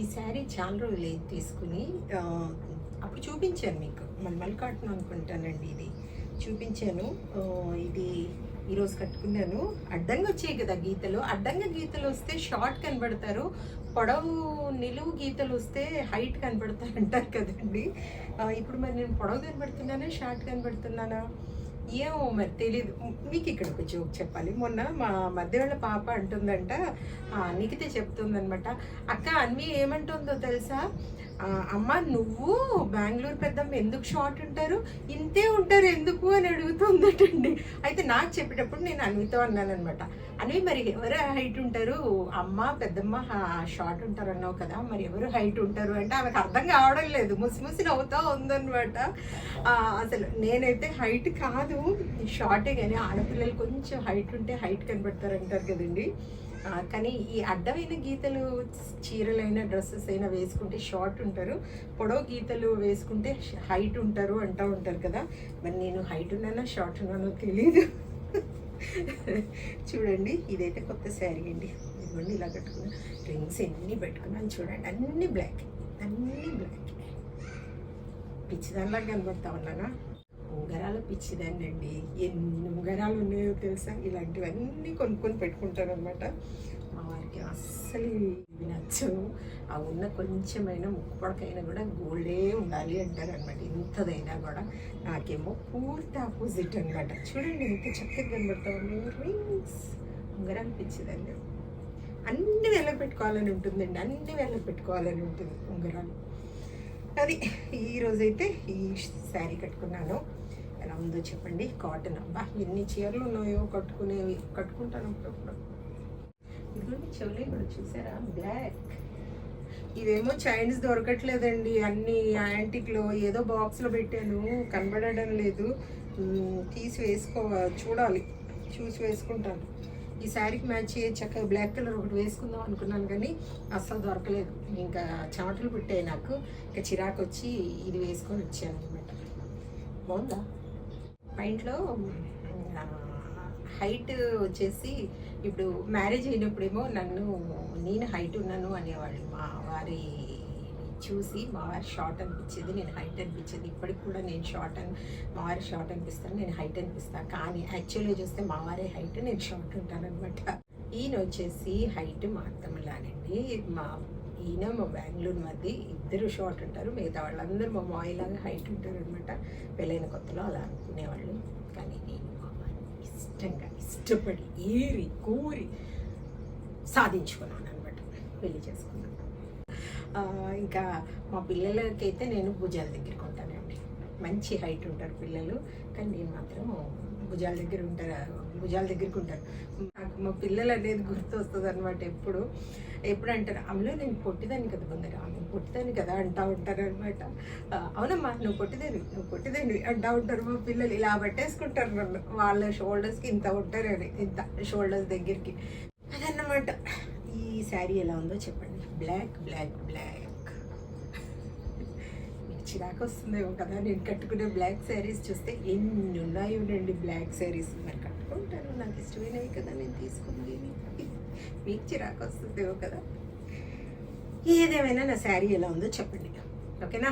ఈ శారీ చాలా రోజులు తీసుకుని అప్పుడు చూపించాను మీకు. మల్మల్ కాటన్ అనుకుంటానండి ఇది. చూపించాను. ఇది ఈరోజు కట్టుకున్నాను. అడ్డంగా వచ్చాయి కదా గీతలు. అడ్డంగా గీతలు వస్తే షార్ట్ కనబడతారు. పొడవు నిలువు గీతలు వస్తే హైట్ కనబడతారు అంటారు కదండి ఇప్పుడు మరి నేను పొడవు కనబడుతున్నానా షార్ట్ కనబడుతున్నానా? ఏమో మరి తెలియదు మీకు ఇక్కడ ఒక జోక్ చెప్పాలి. మొన్న మా మధ్య వాళ్ళ పాప అంటుందంట ఆ, చెప్తుందనమాట అక్క అన్నీ ఏమంటుందో తెలుసా? అమ్మ నువ్వు బెంగళూరు పెద్దమ్మ ఎందుకు షార్ట్ ఉంటారు? ఇంతే ఉంటారు ఎందుకు అని అడుగుతుందటండి. అయితే నాకు చెప్పేటప్పుడు నేను అన్వితో అన్నానమాట అని మరి ఎవరు హైట్ ఉంటారు? అమ్మ పెద్దమ్మ షార్ట్ ఉంటారు అన్నావు కదా మరి ఎవరు హైట్ ఉంటారు? అంటే ఆమెకు అర్థం కావడం లేదు. ముసి ముసి నవ్వుతా ఉందన్నమాట. అసలు నేనైతే హైట్ కాదు. షార్టే కానీ ఆడపిల్లలు కొంచెం హైట్ ఉంటే హైట్ కనబడతారు అంటారు కదండి. కానీ ఈ అడ్డమైన గీతలు చీరలైన డ్రెస్సెస్ అయినా వేసుకుంటే షార్ట్ ఉంటారు. పొడవు గీతలు వేసుకుంటే హైట్ ఉంటారు అంటూ ఉంటారు కదా. మరి నేను హైట్ ఉన్నానో షార్ట్ ఉన్నానో తెలియదు చూడండి ఇదైతే కొత్త శారీ అండి. ఇదిగోండి ఇలా కట్టుకున్నా. రింగ్స్ ఎన్ని పెట్టుకున్నాను చూడండి. అన్నీ బ్లాక్ అన్ని బ్లాక్. పిచ్చిదానిలాగా కనబడతా ఉన్నానా? ఉంగరాలు పిచ్చిదాన్నండి. అండి ఎన్ని ఉంగరాలు ఉన్నాయో తెలుసా? ఇలాంటివన్నీ కొనుక్కొని పెట్టుకుంటారు అనమాట మా వారికి అస్సలు ఇవి నచ్చవు. ఆ ఉన్న కొంచెమైనా ముక్కుపడకైనా కూడా గోల్డే ఉండాలి అంటారు అనమాట ఇంతదైనా కూడా నాకేమో పూర్తి ఆపోజిట్ అనమాట చూడండి ఎంత చక్కగా కనబడతా ఉన్నాయి రింగ్స్. ఉంగరాలు పిచ్చిదండి అన్ని వేళ పెట్టుకోవాలని ఉంటుందండి. అన్ని వేళ పెట్టుకోవాలని ఉంటుంది ఉంగరాలు అది ఈరోజైతే ఈ శారీ కట్టుకున్నాను. ఎలా ఉందో చెప్పండి. కాటన్ అబ్బా ఎన్ని చీరలు ఉన్నాయో కట్టుకునేవి. కట్టుకుంటాను అప్పుడప్పుడు. ఇదిగోండి చెవులు ఇక్కడ చూసారా? బ్లాక్ ఇవేమో చైనీస్ దొరకట్లేదండి. అన్ని యాంటిక్లో ఏదో బాక్స్లో పెట్టాను. కనబడడం లేదు. తీసి వేసుకో చూడాలి. చూసి వేసుకుంటాను. ఈ శారీకి మ్యాచ్ అయ్యే చక్కగా బ్లాక్ కలర్ ఒకటి వేసుకుందాం అనుకున్నాను కానీ అస్సలు దొరకలేదు. ఇంకా చెమటలు పుట్టాయి నాకు. ఇంకా చిరాకు వచ్చి ఇది వేసుకొని వచ్చాను అనమాట బాగుందా? మా ఇంట్లో హైట్ వచ్చేసి ఇప్పుడు మ్యారేజ్ అయినప్పుడేమో నన్ను నేను హైట్ ఉన్నాను అనేవాళ్ళు. మా వారి చూసి మా వారు షార్ట్ అనిపించేది నేను హైట్ అనిపించేది. ఇప్పటికి కూడా నేను షార్ట్ అని మా వారు షార్ట్ అనిపిస్తాను నేను హైట్ అనిపిస్తాను. కానీ యాక్చువల్గా చూస్తే మా వారే హైట్ నేను షార్ట్ ఉంటాను అనమాట ఈయన వచ్చేసి హైట్ మా అత్తమ్మలానండి మా ఈయన మా బెంగళూరు మధ్య ఇద్దరు షార్ట్ ఉంటారు. మిగతా వాళ్ళందరూ మా మాయలాగా హైట్ ఉంటారు అనమాట పెళ్ళైన కొత్తలో అలా అనుకునేవాళ్ళు. కానీ నేను మా ఇష్టంగా ఇష్టపడి ఏరి కోరి సాధించుకున్నాను అనమాట పెళ్ళి చేసుకున్నాను. ఇంకా మా పిల్లలకైతే నేను భుజాల దగ్గరికి ఉంటానండి మంచి హైట్ ఉంటారు పిల్లలు. కానీ నేను మాత్రం భుజాల దగ్గర ఉంటారు భుజాల దగ్గరికి ఉంటారు మా పిల్లలు అనేది గుర్తు వస్తుంది అనమాట ఎప్పుడు. ఎప్పుడు అంటారు అమ్మలో నేను పొట్టిదాన్ని కదా బంగారు ఆమె పొట్టిదాన్ని కదా అంటా ఉంటారు అనమాట అవునమ్మా నువ్వు పొట్టిదాన్ని నువ్వు పొట్టిదాన్ని అంటా ఉంటారు మా పిల్లలు. ఇలా పట్టేసుకుంటారు నన్ను. వాళ్ళ షోల్డర్స్కి ఇంత ఉంటారని ఇంత షోల్డర్స్ దగ్గరికి. అదన్నమాట. ఈ శారీ ఎలా ఉందో చెప్పండి. Black black black. చిరాకు వస్తుందేమో కదా నేను కట్టుకునే బ్లాక్ శారీస్ చూస్తే ఎన్ని ఉన్నాయో ఉండండి బ్లాక్ శారీస్ మరి కట్టుకుంటాను నాకు ఇష్టమైనవి కదా నేను తీసుకున్నవి మీకు చిరాకు వస్తుందేమో కదా. ఏదేమైనా నా శారీ ఎలా ఉందో చెప్పండి. ఓకేనా?